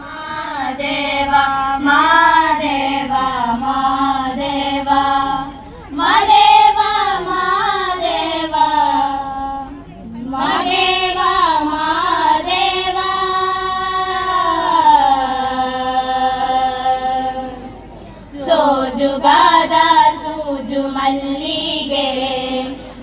ಮಾದೇವ ಮಾದೇವ ಮಾದೇವ ಮಾದೇವ ಮಾದೇವ ಮಾದೇವ ಮಾದೇವ ಸೋಜುಗಾದ ಸೂಜು ಮಲ್ಲಿಗೆ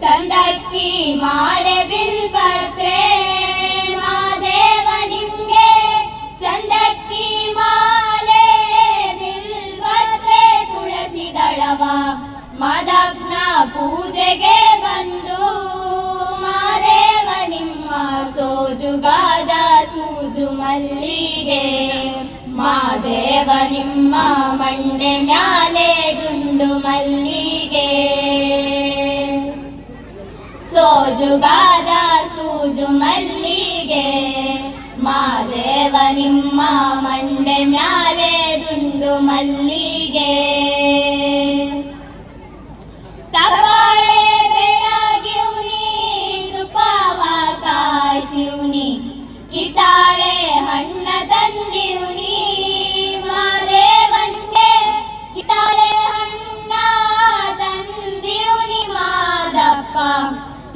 ಚಂದಕ್ಕಿ ಮಾಲೆ ಬಿಲ್ಪತ್ರೆ ಮಾದೇವ ದಳವ ಮದಗ್ನ ಪೂಜೆಗೆ ಬಂದು. ಮಾದೇವ ನಿಮ್ಮ ಸೋಜುಗಾದ ಸೂಜು ಮಲ್ಲಿಗೆ. ಮಾದೇವ ನಿಮ್ಮ ಮಂಡೆ ಮ್ಯಾಲೆ ದುಂಡು ಮಲ್ಲಿಗೆ. ಸೋಜುಗಾದ ಸೂಜು ಮಲ್ಲಿಗೆ ಮಾದೇವ ನಿಮ್ಮ ಮಂಡೆ ಮ್ಯಾಲೆ ದುಂಡು ಮಲ್ಲಿಗೆ. ಕಿತಾಳೆ ಹಣ್ಣ ತಂದಿವ್ನಿ ಮಾದೇವನ್ಗೆ ಕಿತಾಳೆ ಹಣ್ಣ ತಂದಿವ್ನಿ ಮಾದಪ್ಪ.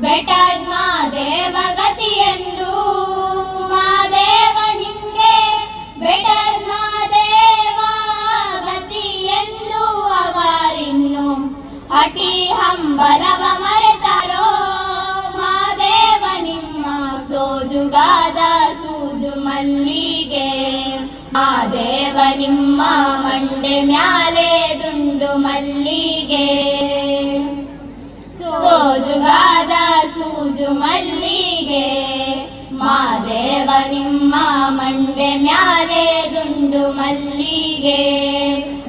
ಬೆಟದ್ ಮಾದೇವ ಅವರಿನ್ನು ಅಟಿ ಹಂಬಲವ ಮರೆತರೋ. ಮಾದೇವ ನಿಮ್ಮ ಸೋಜುಗಾದ ಸೂಜು ಮಲ್ಲಿಗೆ. ಮಾದೇವ ನಿಮ್ಮ ಮಂಡೆ ಮ್ಯಾಲೆ ದುಂಡು ಮಲ್ಲಿಗೆ. ಮಲ್ಲಿಗೆ ಮಾದೇವ ನಿಮ್ಮ ಮಂಡೆ ಮ್ಯಾಲೆ ದುಂಡು ಮಲ್ಲಿಗೆ.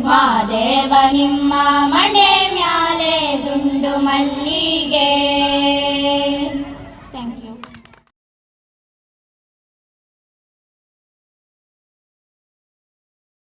ಮಾದೇವ ನಿಮ್ಮ ಮಂಡೆ ಮ್ಯಾಲೆ ದುಂಡು ಮಲ್ಲಿಗೆ.